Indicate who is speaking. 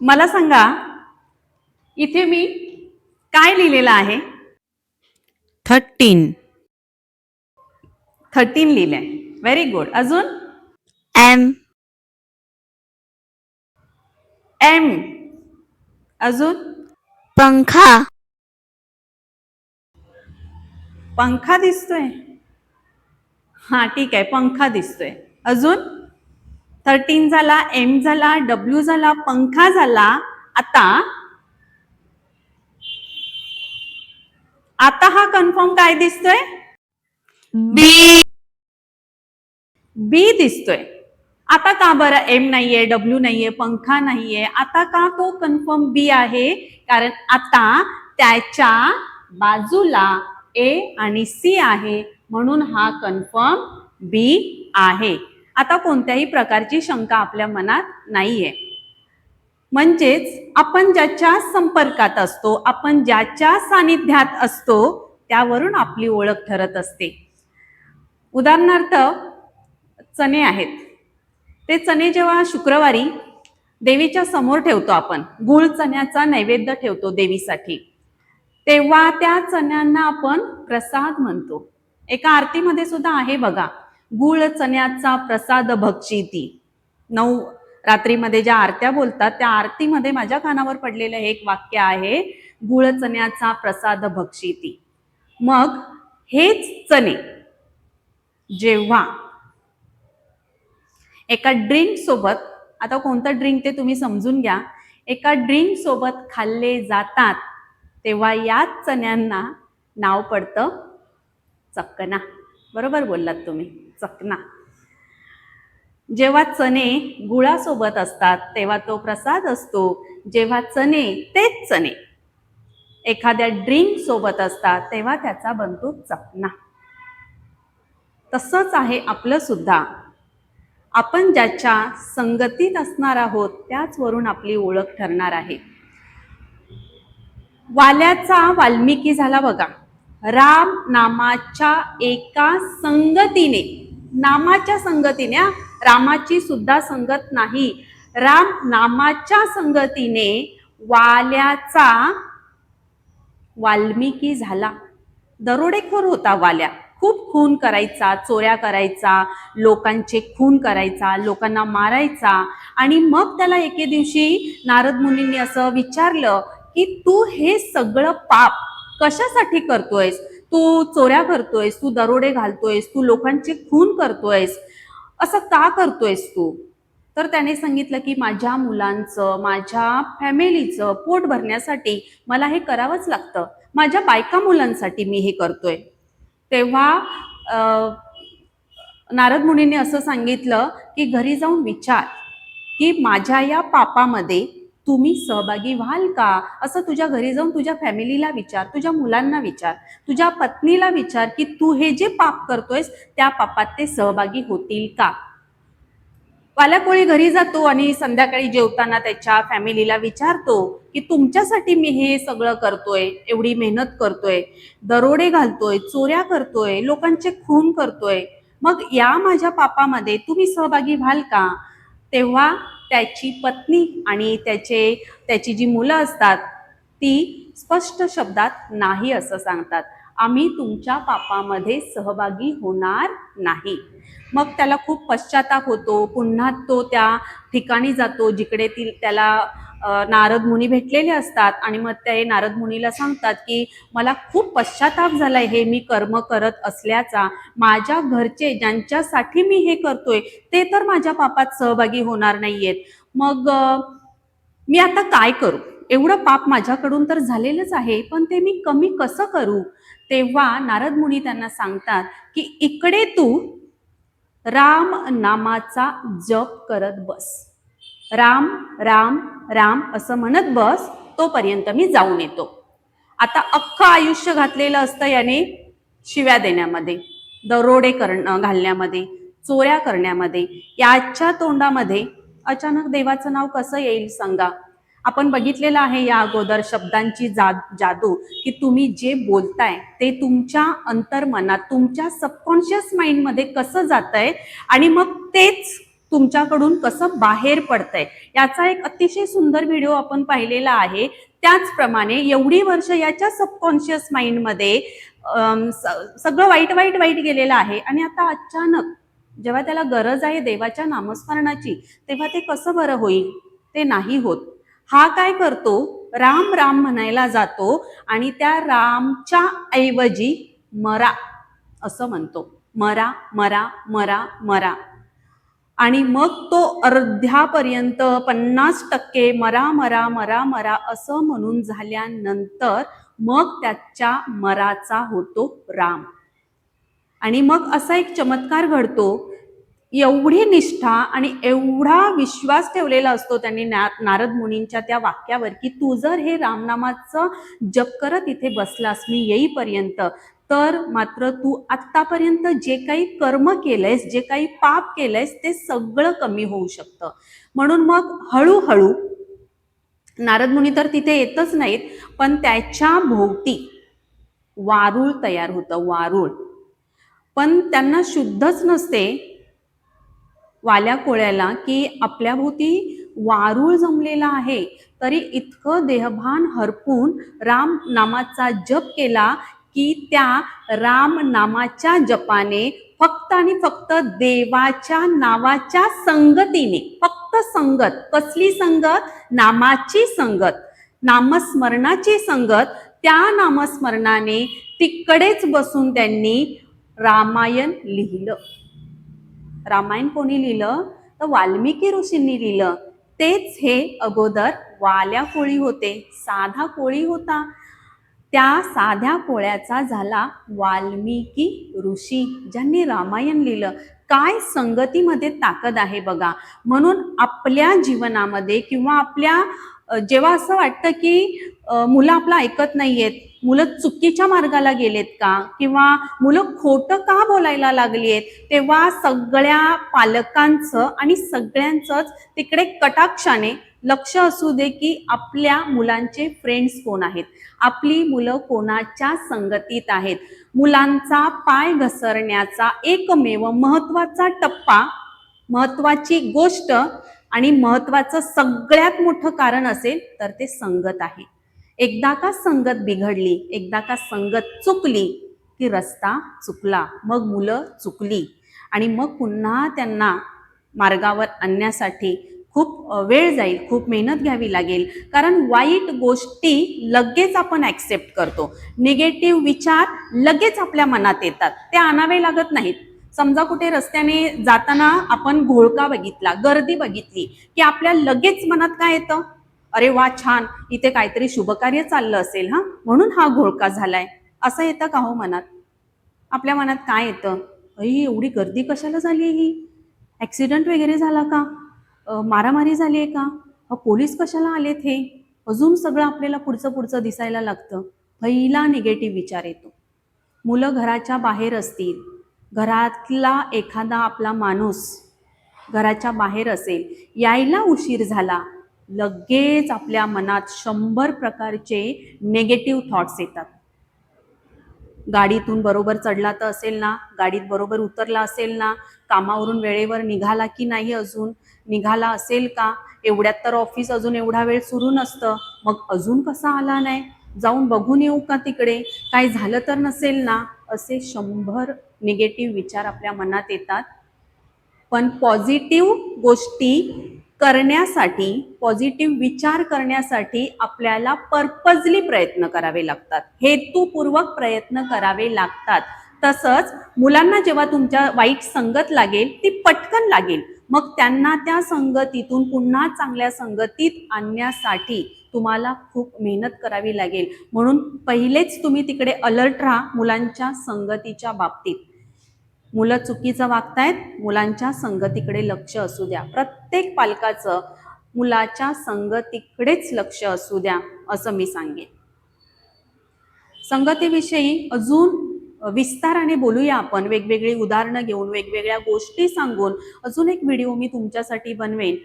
Speaker 1: मला सांगा इथे मी काय लिहिलेलं आहे?
Speaker 2: थर्टीन
Speaker 1: थर्टीन लिहिलंय. व्हेरी गुड अजून?
Speaker 2: एम
Speaker 1: एम अजून?
Speaker 2: पंखा.
Speaker 1: पंखा दिसतोय. हा ठीक आहे. पंखा दिसतोय. अजून? थर्टीन झाला एम झाला डब्ल्यू झाला पंखा झाला. आता आता हा कन्फर्म काय दिसतोय?
Speaker 2: बी
Speaker 1: बी दिसतोय. आता का बरं एम नाहीये डब्ल्यू नाहीये पंखा नाहीये? आता का तो कन्फर्म बी आहे? कारण आता त्याच्या बाजूला ए आणि सी आहे. म्हणून हा कन्फर्म बी आहे. आता कोणत्याही प्रकारची शंका आपल्या मनात नाहीये. म्हणजेच आपण ज्याच्या संपर्कात असतो आपण ज्याच्या सानिध्यात असतो त्यावरून आपली ओळख ठरत असते. उदाहरणार्थ चणे आहेत. ते चणे जेव्हा शुक्रवारी देवीच्या समोर ठेवतो आपण गुळ चण्याचा नैवेद्य ठेवतो देवीसाठी तेव्हा त्या चण्यांना आपण प्रसाद म्हणतो. एका आरतीमध्ये सुद्धा आहे बघा गुळ चण्याचा प्रसाद भक्षिती. नऊ रात्रीमध्ये ज्या आरत्या बोलतात त्या आरतीमध्ये माझ्या कानावर पडलेलं हे एक वाक्य आहे गुळ चण्याचा प्रसाद भक्षिती. मग हेच चणे. जेव्हा एका ड्रिंक सोबत आता कोणतं ड्रिंक ते तुम्ही समजून घ्या एका ड्रिंक सोबत खाल्ले जातात तेव्हा याच चण्यांना नाव पडतं चक्कना बरोबर बोललात तुम्ही. चकना. जेव्हा चणे गुळासोबत असतात तेव्हा तो प्रसाद असतो. जेव्हा चणे तेच चणे. एखाद्या ड्रिंक सोबत असतात तेव्हा त्याचा बनतो चकना. तसंच आहे आपलं सुद्धा. आपण ज्याच्या संगतीत असणार आहोत त्याचवरून आपली ओळख ठरणार आहे. वाल्याचा वाल्मिकी झाला बघा. राम नामाच्या एका संगतीने. नामाच्या संगतीने रामाची सुद्धा संगत नाही. राम नामाच्या संगतीने वाल्याचा वाल्मिकी झाला. दरोडेखोर होता वाल्या. खूप खून करायचा चोऱ्या करायचा लोकांचे खून करायचा लोकांना मारायचा. आणि मग त्याला एके दिवशी नारद मुनींनी असं विचारलं की तू हे सगळं पाप कशासाठी करतोयस? तू चोऱ्या करतोयस तू दरोडे घालतोयस तू लोकांचे खून करतोयस असं का करतोयस तू? तर त्याने सांगितलं की माझ्या मुलांचं माझ्या फॅमिलीचं पोट भरण्यासाठी मला हे करावंच लागतं. माझ्या बायका मुलांसाठी मी हे करतोय. तेव्हा नारद मुनींनी असं सांगितलं की घरी जाऊन विचार की माझ्या या पापामध्ये तुम्ही सहभागी व्हाल का? असं तुझ्या घरी जाऊन तुझ्या फॅमिलीला विचार तुझ्या मुलांना विचार तुझ्या पत्नीला विचार की तू हे जे पाप करतोयस त्या पापात ते सहभागी होतील का? वाल्याकोळी घरी जातो आणि संध्याकाळी जेवताना त्याच्या फॅमिलीला विचारतो की तुमच्यासाठी मी हे सगळं करतोय एवढी मेहनत करतोय दरोडे घालतोय चोऱ्या करतोय लोकांचे खून करतोय. मग या माझ्या पापामध्ये तुम्ही सहभागी व्हाल का? तेव्हा त्याची पत्नी आणि त्याचे त्याची जी मुलं असतात ती स्पष्ट शब्दात नाही असं सांगतात. आम्ही तुमच्या पापामध्ये सहभागी होणार नाही. मग त्याला खूप पश्चाताप होतो. पुन्हा तो त्या ठिकाणी जातो जिकडे ती त्याला नारद मुनी भेटलेले असतात आणि मग ते नारद मुनीला सांगतात की मला खूप पश्चाताप झालाय हे मी कर्म करत असल्याचा. माझ्या घरचे ज्यांच्यासाठी मी हे करतोय ते तर माझ्या पापात सहभागी होणार नाहीयेत. मग मी आता काय करू? एवढं पाप माझ्याकडून तर झालेलंच आहे पण ते मी कमी कसं करू? तेव्हा नारद मुनी त्यांना सांगतात की इकडे तू राम नामाचा जप करत बस. राम राम राम असं म्हणत बस तोपर्यंत मी जाऊन येतो. आता अख्खं आयुष्य घातलेलं असतं याने शिव्या देण्यामध्ये दरोडे करण घालण्यामध्ये चोऱ्या करण्यामध्ये याच्या तोंडामध्ये अचानक देवाचं नाव कसं येईल सांगा. आपण बघितलेलं आहे या अगोदर शब्दांची जा जादू की तुम्ही जे बोलताय ते तुमच्या अंतर्मनात तुमच्या सबकॉन्शियस माइंडमध्ये कसं जात आहे आणि मग तेच तुमच्याकडून कसं बाहेर पडतंय? याचा एक अतिशय सुंदर व्हिडिओ आपण पाहिलेला आहे. त्याचप्रमाणे एवढी वर्ष याच्या सबकॉन्शियस माइंडमध्ये सगळं वाईट वाईट वाईट गेलेलं आहे. आणि आता अचानक जेव्हा त्याला गरज आहे देवाच्या नामस्मरणाची तेव्हा ते कसं बरं होईल? ते नाही होत. हा काय करतो? राम राम म्हणायला जातो आणि त्या रामच्या ऐवजी मरा असं म्हणतो. मरा मरा मरा मरा. आणि मग तो अर्ध्यापर्यंत पन्नास टक्के मरा मरा मरा मरा असं म्हणून झाल्यानंतर मग त्याच्या मराचा होतो राम. आणि मग असा एक चमत्कार घडतो. एवढी निष्ठा आणि एवढा विश्वास ठेवलेला असतो त्यांनी ना नारद मुनींच्या त्या वाक्यावर की तू जर हे रामनामाचं जप करत इथे बसलास मी येईपर्यंत तर मात्र तू आत्तापर्यंत जे काही कर्म केलंयस जे काही पाप केलंयस ते सगळं कमी होऊ शकतं. म्हणून मग हळूहळू नारद मुनी तर तिथे येतच नाहीत पण त्याच्या भोवती वारुळ तयार होतं वारुळ. पण त्यांना शुद्धच नसते वाल्या कोळ्याला की आपल्या भोवती वारुळ जमलेला आहे. तरी इतकं देहभान हरपून राम नामाचा जप केला की त्या राम नामाच्या जपाने फक्त आणि फक्त देवाच्या नावाच्या संगतीने फक्त संगत कसली संगत? नामाची संगत नामस्मरणाची संगत. त्या नामस्मरणाने तिकडेच बसून त्यांनी रामायण लिहिलं. रामायण कोणी लिहिलं? तर वाल्मिकी ऋषींनी लिहिलं. तेच हे अगोदर वाल्या कोळी होते साधा कोळी होता. त्या साध्या कोळ्याचा झाला वाल्मिकी ऋषी ज्यांनी रामायण लिहिलं. काय संगतीमध्ये ताकद आहे बघा. म्हणून आपल्या जीवनामध्ये किंवा आपल्या जेव्हा असं वाटतं की मुलं आपलं ऐकत नाहीयेत मुलं चुकीच्या मार्गाला गेलेत का? किंवा मुलं खोटं का बोलायला लागली आहेत तेव्हा सगळ्या पालकांचं आणि सगळ्यांचंच तिकडे कटाक्षाने लक्ष असू दे की आपल्या मुलांचे फ्रेंड्स कोण आहेत? आपली मुलं कोणाच्या संगतीत आहेत? मुलांचा पाय घसरण्याचा एकमेव महत्त्वाचा टप्पा महत्वाची गोष्ट आणि महत्वाचं सगळ्यात मोठं कारण असेल तर ते संगत आहे. एकदा का संगत बिघडली एकदा का संगत चुकली की रस्ता चुकला मग मुलं चुकली आणि मग पुन्हा त्यांना मार्गावर आणण्यासाठी खूप वेळ जाईल खूप मेहनत घ्यावी लागेल. कारण वाईट गोष्टी लगेच आपण ॲक्सेप्ट करतो. निगेटिव्ह विचार लगेच आपल्या मनात येतात. ते आणावे लागत नाहीत. समजा कुठे रस्त्याने जाताना आपण घोळका बघितला गर्दी बघितली की आपल्या लगेच मनात काय येतं? अरे वा छान. इथे काहीतरी शुभकार्य चाललं असेल हा? म्हणून हा घोळका झालाय. असं येतं का हो मनात? आपल्या मनात काय येतं? अई एवढी गर्दी कशाला झाली आहे ही? ॲक्सिडंट वगैरे झाला का? मारामारी झाली आहे का? पोलीस कशाला आलेत हे? अजून सगळं आपल्याला पुढचं पुढचं दिसायला लागतं. पहिला निगेटिव्ह विचार येतो. मुलं घराच्या बाहेर असतील. घरातला एखादा आपला माणूस घराच्या बाहेर असेल. यायला उशीर झाला. लगेच आपल्या मनात शंभर प्रकारचे नेगेटिव्ह थॉट्स येतात. गाडीतून बरोबर चढला तर असेल ना? गाडीत बरोबर उतरला असेल ना? कामावरून वेळेवर निघाला की नाही अजून? निघाला असेल का? एवढ्यात तर ऑफिस अजून एवढा वेळ सुरू नसतं. मग अजून कसा आला नाही? जाऊन बघून येऊ का तिकडे? काय झालं तर नसेल ना? असे शंभर निगेटिव्ह विचार आपल्या मनात येतात. पण पॉझिटिव्ह गोष्टी करण्यासाठी पॉझिटिव्ह विचार करण्यासाठी आपल्याला पर्पजली प्रयत्न करावे लागतात. हेतुपूर्वक प्रयत्न करावे लागतात. तसंच मुलांना जेव्हा तुमच्या वाईट संगत लागेल ती पटकन लागेल. मग त्यांना त्या संगतीतून पुन्हा चांगल्या संगतीत आणण्यासाठी तुम्हाला खूप मेहनत करावी लागेल. म्हणून पहिलेच तुम्ही तिकडे अलर्ट राहा मुलांच्या संगतीच्या बाबतीत. मुलं चुकीचं वागतायत मुलांच्या संगतीकडे लक्ष असू द्या. प्रत्येक पालकाचं मुलाच्या संगतीकडेच लक्ष असू द्या असं मी सांगेन. संगतीविषयी अजून विस्ताराने बोलूया आपण. वेगवेगळी उदाहरणं घेऊन वेगवेगळ्या गोष्टी सांगून अजून एक व्हिडिओ मी तुमच्यासाठी बनवेन.